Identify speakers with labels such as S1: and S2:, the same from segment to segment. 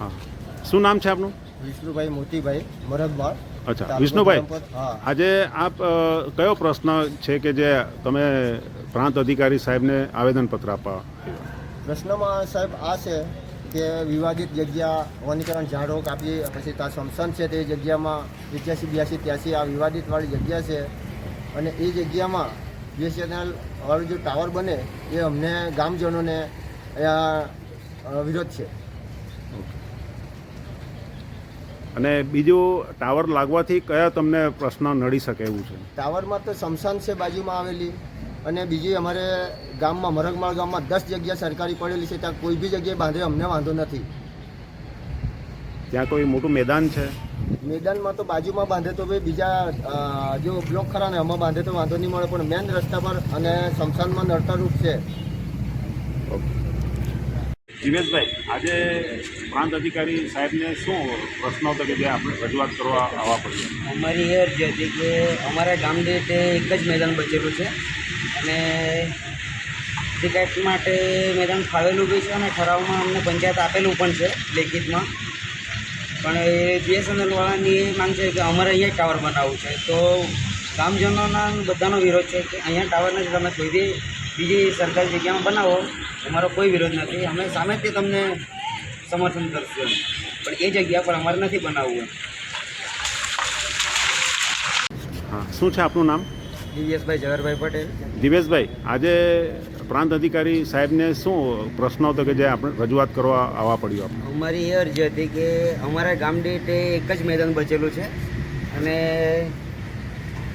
S1: હા. શું નામ છે આપનું?
S2: વિષ્ણુભાઈ મોતીભાઈ મરગવાડ
S1: અચ્છા વિષ્ણુભાઈ આજે આપ કયો પ્રશ્ન છે કે જે તમે પ્રાંત અધિકારી સાહેબને આવેદનપત્ર આપવા?
S2: પ્રશ્નમાં સાહેબ આ છે કે વિવાદિત જગ્યા વનીકરણ ઝાડો કાપી પછી ત્યાં સમસન છે તે જગ્યામાં એક્યાસી બ્યાસી ત્યાસી આ વિવાદિતવાળી જગ્યા છે. અને એ જગ્યામાં બીએસએનએલ વાળું જે ટાવર બને એ અમને ગામજનોને અહીંયા વિરોધ છે.
S1: અને બીજું ટાવર લાગવાથી કયા તમને પ્રશ્ન નડી શકે એવું છે?
S2: ટાવરમાં તો સમસાન છે બાજુમાં આવેલી. અને બીજી અમારે ગામમાં મરગમાળ ગામમાં દસ જગ્યા સરકારી પડેલી છે ત્યાં કોઈ બી જગ્યાએ બાંધે અમને વાંધો નથી.
S1: ત્યાં કોઈ મોટું મેદાન છે?
S2: મેદાનમાં તો બાજુમાં બાંધે તો ભાઈ બીજા જો બ્લોક ખરા ને એમાં બાંધે તો વાંધો નહીં મળે પણ મેન રસ્તા પર અને શમશાનમાં નડતરરૂપ છે.
S1: દિવેશભાઈ આજે પ્રાંત અધિકારી સાહેબને શું પ્રશ્નો હતો કે જે આપણે રજૂઆત કરવા આવવા પડશે?
S3: અમારી એ અરજી હતી કે અમારા ગામ દીઠ એક જ મેદાન બચેલું છે અને ક્રિકેટ માટે મેદાન ફાળવેલું બી છે અને ઠરાવમાં અમને પંચાયત આપેલું પણ છે લેખિતમાં. પણ એ બીએસએનએલવાળાની એ માંગ છે કે અમારે અહીંયા ટાવર બનાવવું છે. તો ગામજનોના બધાનો વિરોધ છે કે અહીંયા ટાવરને તમે કોઈ બી બીજી સરકારી જગ્યામાં બનાવો અમારો કોઈ વિરોધ નથી. અમે સામેથી તમને સમર્થન કરશું પણ એ જગ્યા પર અમારે નથી બનાવવું
S1: હા શું છે આપનું નામ?
S3: દિવ્યેશભાઈ ઝવેરભાઈ પટેલ.
S1: દિવેશભાઈ આજે પ્રાંત અધિકારી સાહેબને શું પ્રશ્ન હતો કે જે આપણે રજૂઆત કરવા આવવા પડ્યું
S3: આપણે અમારી એ અરજી હતી કે અમારા ગામ દીઠ એક જ મેદાન બચેલું છે. અને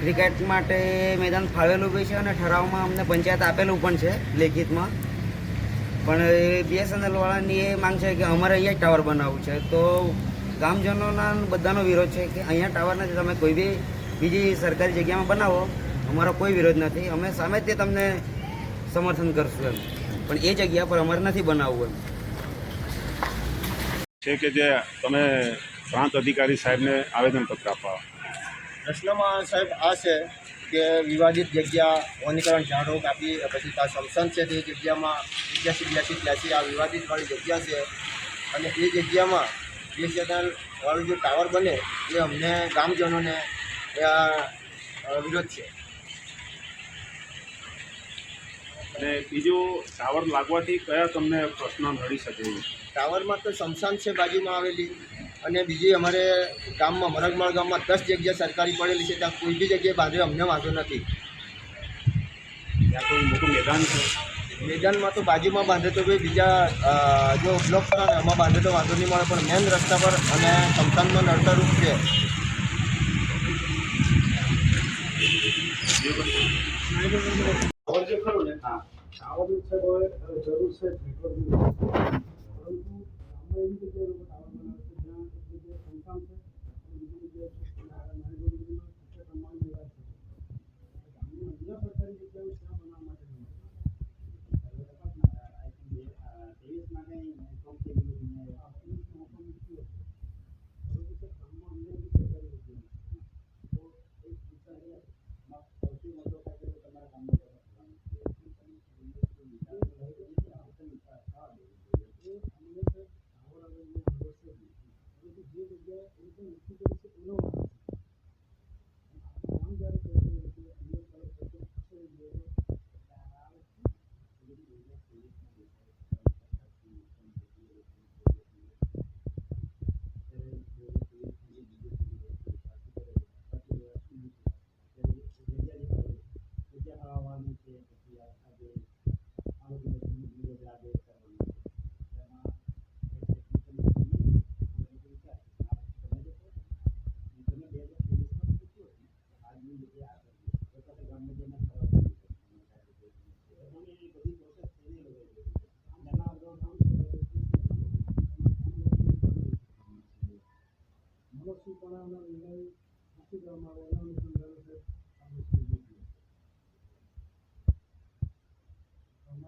S3: ક્રિકેટ માટે મેદાન ફાળવેલું બી છે અને ઠરાવમાં અમને પંચાયત આપેલું પણ છે લેખિતમાં. પણ એ બીએસએનએલવાળાની એ માંગ છે કે અમારે અહીંયા ટાવર બનાવવું છે. તો ગામજનોના બધાનો વિરોધ છે કે અહીંયા ટાવર નથી, તમે કોઈ બી બીજી સરકારી જગ્યામાં બનાવો, અમારો કોઈ વિરોધ નથી. અમે સામે તે તમને સમર્થન કરશું એમ. પણ એ જગ્યા પર અમારે નથી બનાવવું એમ.
S1: છે કે જે તમે પ્રાંત અધિકારી સાહેબને આવેદનપત્ર આપવા?
S2: પ્રશ્નમાં સાહેબ આ છે કે વિવાદિત જગ્યા વનીકરણ ઝાડો કાપી પછી આ સમસન છે તે જગ્યામાં એક્યાસી બ્યાસી ત્યાસી આ વિવાદિતવાળી જગ્યા છે. અને એ જગ્યામાં બીએસએનએલ વાળું જે ટાવર બને એ અમને ગામજનોને વિરોધ છે.
S1: અને બીજું ટાવર લાગવાથી કયા તમને પ્રશ્ન નડી શકે?
S2: ટાવરમાં તો શમશાન છે બાજુમાં આવેલી. અને બીજી અમારે ગામમાં મરગમાળ ગામમાં દસ જગ્યા સરકારી પડેલી છે ત્યાં કોઈ બી જગ્યાએ બાજુ અમને વાંધો નથી.
S1: ત્યાં કોઈ મોટું મેદાન છે?
S2: મેદાનમાં તો બાજુમાં બાંધે તો ભાઈ બીજા જો બ્લોક કરો ને એમાં બાંધે તો વાંધો નહીં મળે પણ મેન રસ્તા પર અને સમસાનમાં નડતરૂપ છે.
S4: જરૂર છે Thank you.
S5: આવવાનું છે પછી આ જે આ બધું ધીરે ધીરે આજે કરવાનું
S4: મનુષ્યપણાના નિર્ણય અસ્તિત્વમાં રહેલા અનુસંધાન છે આ મુશ્કેલી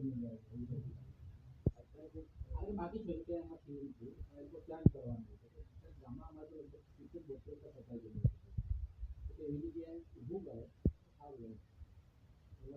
S6: અને બાકી જગ્યામાં કેવું છે? એટલે પ્લાન કરવાનું છે. ગામમાં અમારે ક્રિકેટ બોટલ પર ફસાઈ ગયેલું એટલે એવી જગ્યાએ ઊભું કરે સારું રહે એટલે